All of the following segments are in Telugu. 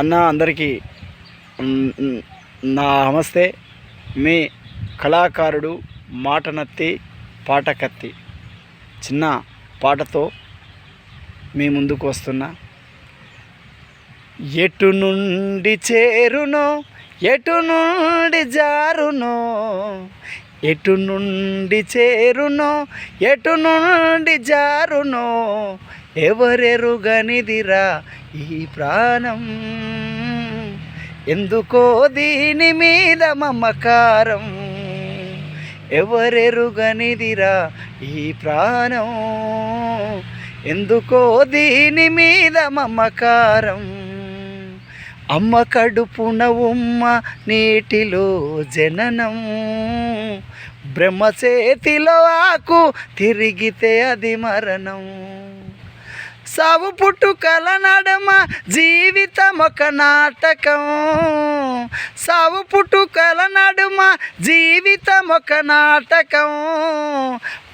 అన్న అందరికీ నా నమస్తే. మీ కళాకారుడు మాటనత్తి పాటకత్తి. చిన్న పాటతో మీ ముందుకు వస్తున్నా ఎటు నుండి చేరునో ఎటు నుండి జారునో ఎటు నుండి చేరునో ఎటు నుండి జారునో ఎవరెరుగనిదిరా ఈ ప్రాణం? ఎందుకో దీని మీద మమకారం? ఎవరెరుగనిదిరా ఈ ప్రాణం? ఎందుకో దీని మీద మమకారం? అమ్మ కడుపున ఉమ్మ నీటిలో జననం. బ్రహ్మ చేతిలో ఆకు తిరిగితే అది మరణం. సావు పుట్టుకల నడమ జీవితం ఒక నాటకం. సావు పుట్టుకల నడుమ జీవితం ఒక నాటకం.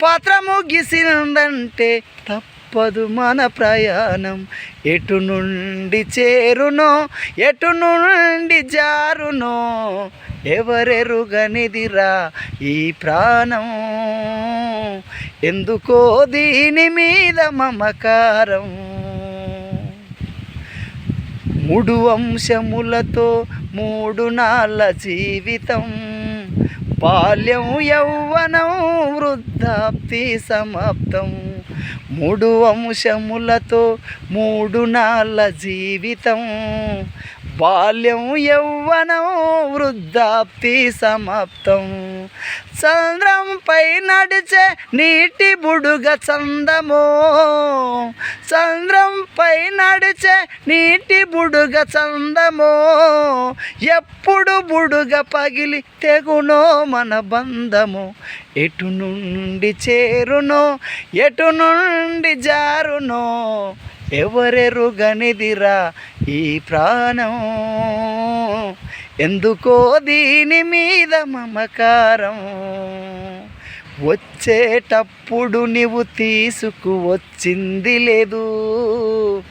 పాత్ర ముగిసిందంటే తప్పదు మన ప్రయాణం. ఎటు నుండి చేరునో ఎటు నుండి జారునో ఎవరెరుగనిదిరా ఈ ప్రాణం? ఎందుకో దీని మీద మమకారం? మూడు అంశములతో మూడు నాళ్ళ జీవితం. బాల్యం యౌవనం వృద్ధాప్తి సమాప్తం. మూడు అంశములతో మూడు నాళ్ళ జీవితం. బాల్యం యౌవనం వృద్ధాప్తి సమాప్తం. చంద్రంపై నడిచే నీటి బుడుగ చందమో. చంద్రంపై నడిచే నీటి బుడుగ చందమో ఎప్పుడు బుడుగ పగిలి తెగునో మన బంధము. ఎటు నుండి చేరునో ఎటు నుండి జారునో ఎవరెరుగనిదిరా ఈ ప్రాణం? ఎందుకో దీని మీద మమకారం. వచ్చేటప్పుడు నీవు తీసుకువచ్చింది లేదు.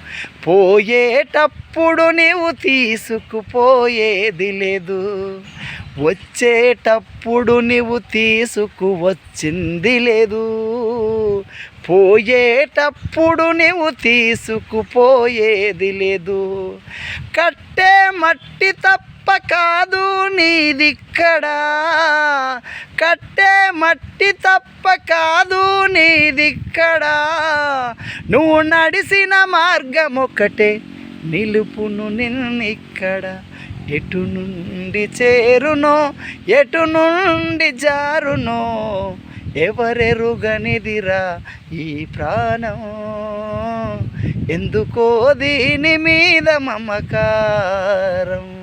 పోయేటప్పుడు నీవు తీసుకుపోయేది లేదు. వచ్చేటప్పుడు నీవు తీసుకువచ్చింది లేదు. పోయేటప్పుడు నీవు తీసుకుపోయేది లేదు. కట్టే మట్టి తప్ప కాదు నీదిక్కడా కట్టే మట్టి తప్ప కాదు నీదిక్కడా. నువ్వు నడిసిన మార్గం ఒకటే నిలుపును నిన్నిక్కడ. ఎటు నుండి చేరునో ఎటు నుండి జారునో ఎవరెరుగనిదిరా ఈ ప్రాణం? ఎందుకో దీని మీద మమకారం.